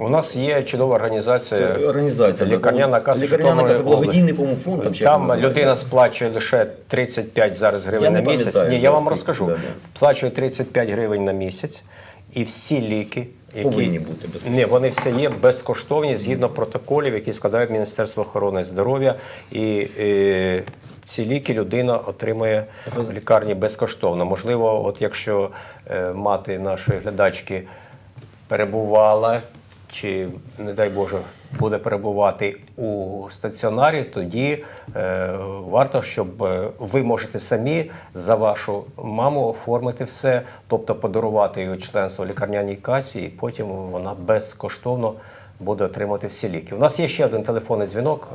У нас є чудова організація. Це організація. Лікарняна каса Лікарняна каса, благодійний, по-моєму, фонд. Там, Там людина сплачує лише 35 зараз гривень Я на місяць. Ні, я вам розкажу. да, да. Сплачує 35 гривень на місяць, і всі ліки, які Повинні бути безкоштовні. Ні, вони всі є безкоштовні згідно протоколів, які складає Міністерство охорони здоров'я. І е, ці ліки людина отримує в лікарні безкоштовно. Можливо, от якщо е, мати нашої глядачки перебувала, чи, не дай Боже, буде перебувати у стаціонарі, тоді е, варто, щоб е, ви можете самі за вашу маму оформити все, тобто подарувати її членство в лікарняній касі, і потім вона безкоштовно буде отримати всі ліки. У нас є ще один телефонний дзвінок.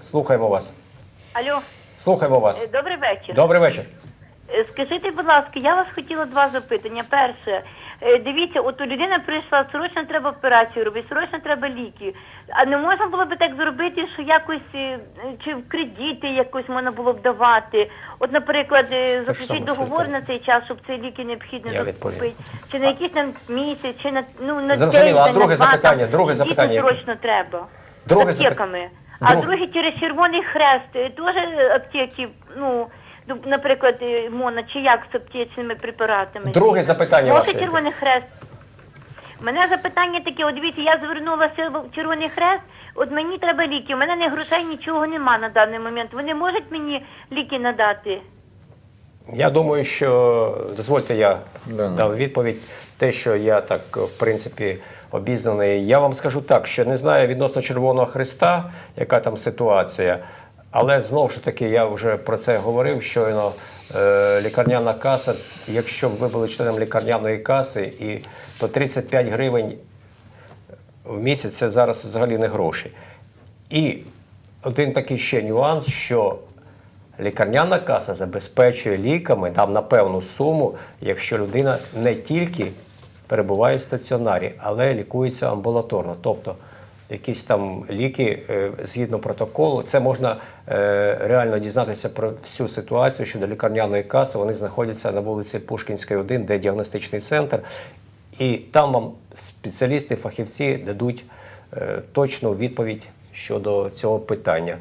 Слухаємо вас. Алло, Слухаємо вас. е, добрий вечір. Добрий вечір. Е, Скажіть, будь ласка, я вас хотіла два запитання. Перше, дивіться, от у людина прийшла, срочно треба операцію робити, срочно треба ліки. А не можна було б так зробити, що якось е, чи в кредити якось можна було б давати. От, наприклад, е, заключити договор на цей час, щоб ці ліки необхідно закупити. Чи на якийсь там місяць, чи на ну на Зрозуміло. А друге на запитання, друге запитання срочно треба. Друге аптеками. А Друге. через Червоний Хрест е, теж аптеки, ну, наприклад, е, МОНа, чи як з аптечними препаратами? Друге запитання Може ваше. Червоний Хрест? Мене запитання таке, от дивіться, я звернулася в Червоний Хрест, от мені треба ліки, у мене не грошей нічого нема на даний момент. Вони можуть мені ліки надати? Я думаю, що дозвольте, я Да. дам відповідь. Те, що я так в принципі обізнаний, я вам скажу так, що не знаю відносно Червоного Христа, яка там ситуація. Але знову ж таки, я вже про це говорив. Щойно е, лікарняна каса, якщо ви були членом лікарняної каси, і то 35 гривень в місяць це зараз взагалі не гроші. І один такий ще нюанс, що лікарняна каса забезпечує ліками там на певну суму, якщо людина не тільки перебуває в стаціонарі, але лікується амбулаторно. Тобто якісь там ліки е, згідно протоколу, це можна е, реально дізнатися про всю ситуацію щодо лікарняної каси. Вони знаходяться на вулиці Пушкінської, 1, де діагностичний центр. І там вам спеціалісти, фахівці дадуть е, точну відповідь щодо цього питання.